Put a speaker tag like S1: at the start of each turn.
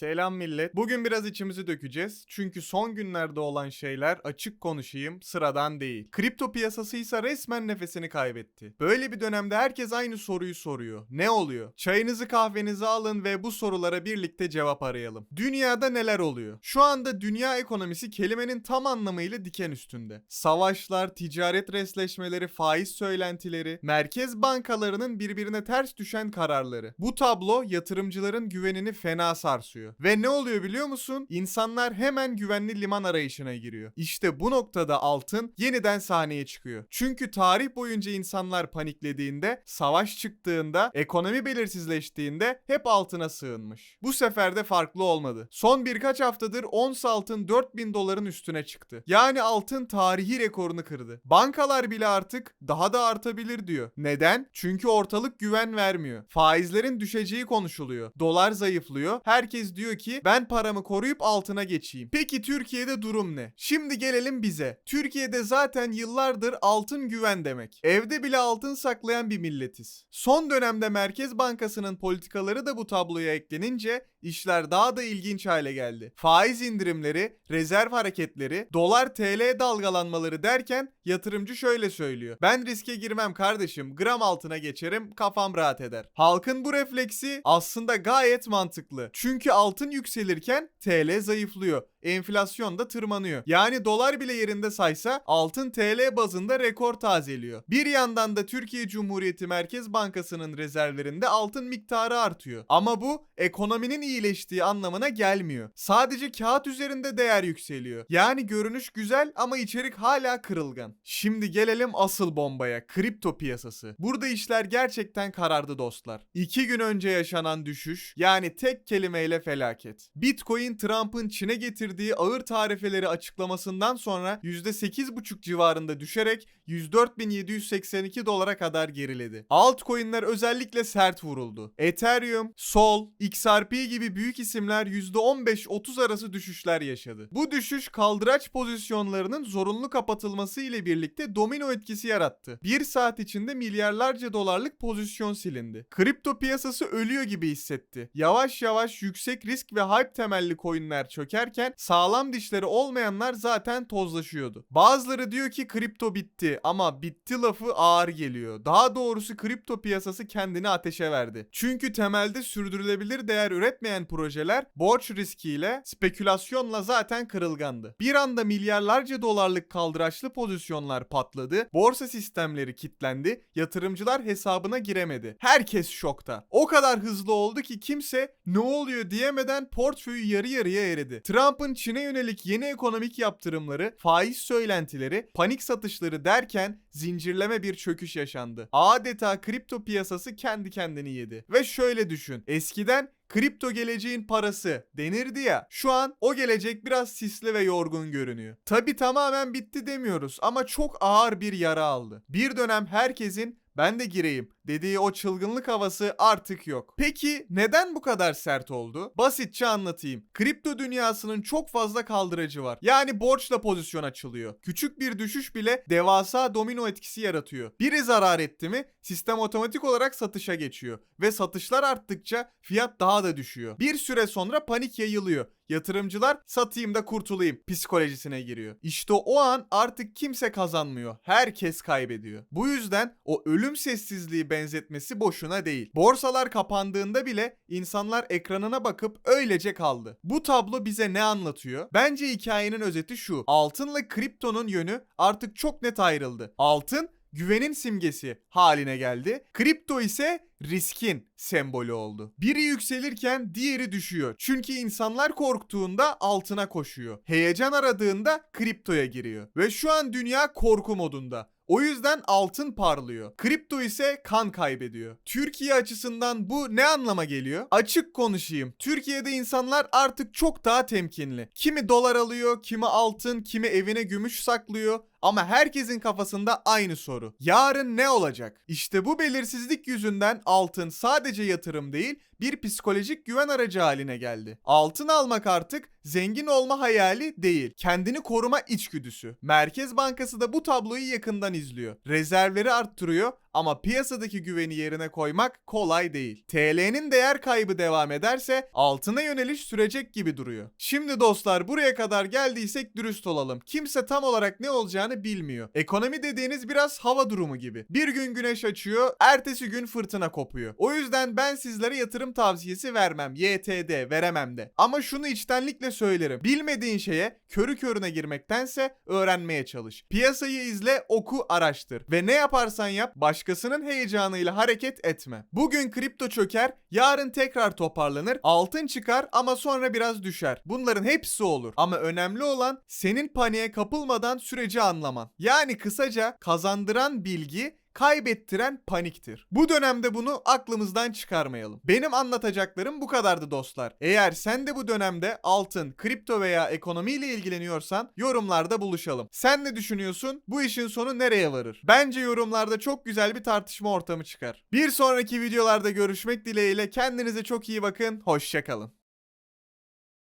S1: Selam millet. Bugün biraz içimizi dökeceğiz. Çünkü son günlerde olan şeyler açık konuşayım sıradan değil. Kripto piyasası ise resmen nefesini kaybetti. Böyle bir dönemde herkes aynı soruyu soruyor. Ne oluyor? Çayınızı kahvenizi alın ve bu sorulara birlikte cevap arayalım. Dünyada neler oluyor? Şu anda dünya ekonomisi kelimenin tam anlamıyla diken üstünde. Savaşlar, ticaret resleşmeleri, faiz söylentileri, merkez bankalarının birbirine ters düşen kararları. Bu tablo yatırımcıların güvenini fena sarsıyor. Ve ne oluyor biliyor musun? İnsanlar hemen güvenli liman arayışına giriyor. İşte bu noktada altın yeniden sahneye çıkıyor. Çünkü tarih boyunca insanlar paniklediğinde, savaş çıktığında, ekonomi belirsizleştiğinde hep altına sığınmış. Bu sefer de farklı olmadı. Son birkaç haftadır ons altın 4000 doların üstüne çıktı. Yani altın tarihi rekorunu kırdı. Bankalar bile artık daha da artabilir diyor. Neden? Çünkü ortalık güven vermiyor. Faizlerin düşeceği konuşuluyor. Dolar zayıflıyor. Herkes diyor ki ben paramı koruyup altına geçeyim. Peki Türkiye'de durum ne? Şimdi gelelim bize. Türkiye'de zaten yıllardır altın güven demek. Evde bile altın saklayan bir milletiz. Son dönemde Merkez Bankası'nın politikaları da bu tabloya eklenince işler daha da ilginç hale geldi. Faiz indirimleri, rezerv hareketleri, dolar TL dalgalanmaları derken yatırımcı şöyle söylüyor. Ben riske girmem kardeşim. Gram altına geçerim, kafam rahat eder. Halkın bu refleksi aslında gayet mantıklı. Çünkü altın yükselirken TL zayıflıyor. Enflasyon da tırmanıyor. Yani dolar bile yerinde saysa altın TL bazında rekor tazeliyor. Bir yandan da Türkiye Cumhuriyeti Merkez Bankası'nın rezervlerinde altın miktarı artıyor. Ama bu ekonominin iyileştiği anlamına gelmiyor. Sadece kağıt üzerinde değer yükseliyor. Yani görünüş güzel ama içerik hala kırılgan. Şimdi gelelim asıl bombaya. Kripto piyasası. Burada işler gerçekten karardı dostlar. İki gün önce yaşanan düşüş yani tek kelimeyle felaket. Bitcoin Trump'ın Çin'e getirdiği ağır tarifeleri açıklamasından sonra %8,5 civarında düşerek 104.782 dolara kadar geriledi. Altcoin'ler özellikle sert vuruldu. Ethereum, Sol, XRP gibi büyük isimler %15-30 arası düşüşler yaşadı. Bu düşüş kaldıraç pozisyonlarının zorunlu kapatılması ile birlikte domino etkisi yarattı. Bir saat içinde milyarlarca dolarlık pozisyon silindi. Kripto piyasası ölüyor gibi hissetti. Yavaş yavaş yüksek risk ve hype temelli coinler çökerken sağlam dişleri olmayanlar zaten tozlaşıyordu. Bazıları diyor ki kripto bitti ama bitti lafı ağır geliyor. Daha doğrusu kripto piyasası kendini ateşe verdi. Çünkü temelde sürdürülebilir değer üretmeyen projeler borç riskiyle, spekülasyonla zaten kırılgandı. Bir anda milyarlarca dolarlık kaldıraçlı pozisyonlar patladı, borsa sistemleri kilitlendi, yatırımcılar hesabına giremedi. Herkes şokta. O kadar hızlı oldu ki kimse ne oluyor diyemeden portföyü yarı yarıya eridi. Trump'ın Çin'e yönelik yeni ekonomik yaptırımları, faiz söylentileri, panik satışları derken zincirleme bir çöküş yaşandı. Adeta kripto piyasası kendi kendini yedi. Ve şöyle düşün. Eskiden kripto geleceğin parası denirdi ya. Şu an o gelecek biraz sisli ve yorgun görünüyor. Tabi tamamen bitti demiyoruz ama çok ağır bir yara aldı. Bir dönem herkesin ben de gireyim dediği o çılgınlık havası artık yok. Peki neden bu kadar sert oldu? Basitçe anlatayım. Kripto dünyasının çok fazla kaldıracı var. Yani borçla pozisyon açılıyor. Küçük bir düşüş bile devasa domino etkisi yaratıyor. Biri zarar etti mi sistem otomatik olarak satışa geçiyor ve satışlar arttıkça fiyat daha da düşüyor. Bir süre sonra panik yayılıyor. Yatırımcılar satayım da kurtulayım psikolojisine giriyor. İşte o an artık kimse kazanmıyor. Herkes kaybediyor. Bu yüzden o ölüm sessizliği benzetmesi boşuna değil. Borsalar kapandığında bile insanlar ekranına bakıp öylece kaldı. Bu tablo bize ne anlatıyor? Bence hikayenin özeti şu. Altınla kriptonun yönü artık çok net ayrıldı. Altın güvenin simgesi haline geldi. Kripto ise riskin sembolü oldu. Biri yükselirken diğeri düşüyor. Çünkü insanlar korktuğunda altına koşuyor. Heyecan aradığında kriptoya giriyor. Ve şu an dünya korku modunda. O yüzden altın parlıyor. Kripto ise kan kaybediyor. Türkiye açısından bu ne anlama geliyor? Açık konuşayım. Türkiye'de insanlar artık çok daha temkinli. Kimi dolar alıyor, kimi altın, kimi evine gümüş saklıyor. Ama herkesin kafasında aynı soru. Yarın ne olacak? İşte bu belirsizlik yüzünden altın sadece yatırım değil, bir psikolojik güven aracı haline geldi. Altın almak artık zengin olma hayali değil, kendini koruma içgüdüsü. Merkez Bankası da bu tabloyu yakından izliyor. Rezervleri arttırıyor ama piyasadaki güveni yerine koymak kolay değil. TL'nin değer kaybı devam ederse altına yöneliş sürecek gibi duruyor. Şimdi dostlar buraya kadar geldiysek dürüst olalım. Kimse tam olarak ne olacağını bilmiyor. Ekonomi dediğiniz biraz hava durumu gibi. Bir gün güneş açıyor, ertesi gün fırtına kopuyor. O yüzden ben sizlere yatırım tavsiyesi vermem. YTD veremem de. Ama şunu içtenlikle söylerim. Bilmediğin şeye körü körüne girmektense öğrenmeye çalış. Piyasayı izle, oku, araştır. Ve ne yaparsan yap başkasının heyecanıyla hareket etme. Bugün kripto çöker, yarın tekrar toparlanır, altın çıkar ama sonra biraz düşer. Bunların hepsi olur. Ama önemli olan senin paniğe kapılmadan süreci anlaman. Yani kısaca kazandıran bilgi kaybettiren paniktir. Bu dönemde bunu aklımızdan çıkarmayalım. Benim anlatacaklarım bu kadardı dostlar. Eğer sen de bu dönemde altın, kripto veya ekonomiyle ilgileniyorsan yorumlarda buluşalım. Sen ne düşünüyorsun? Bu işin sonu nereye varır? Bence yorumlarda çok güzel bir tartışma ortamı çıkar. Bir sonraki videolarda görüşmek dileğiyle kendinize çok iyi bakın. Hoşçakalın.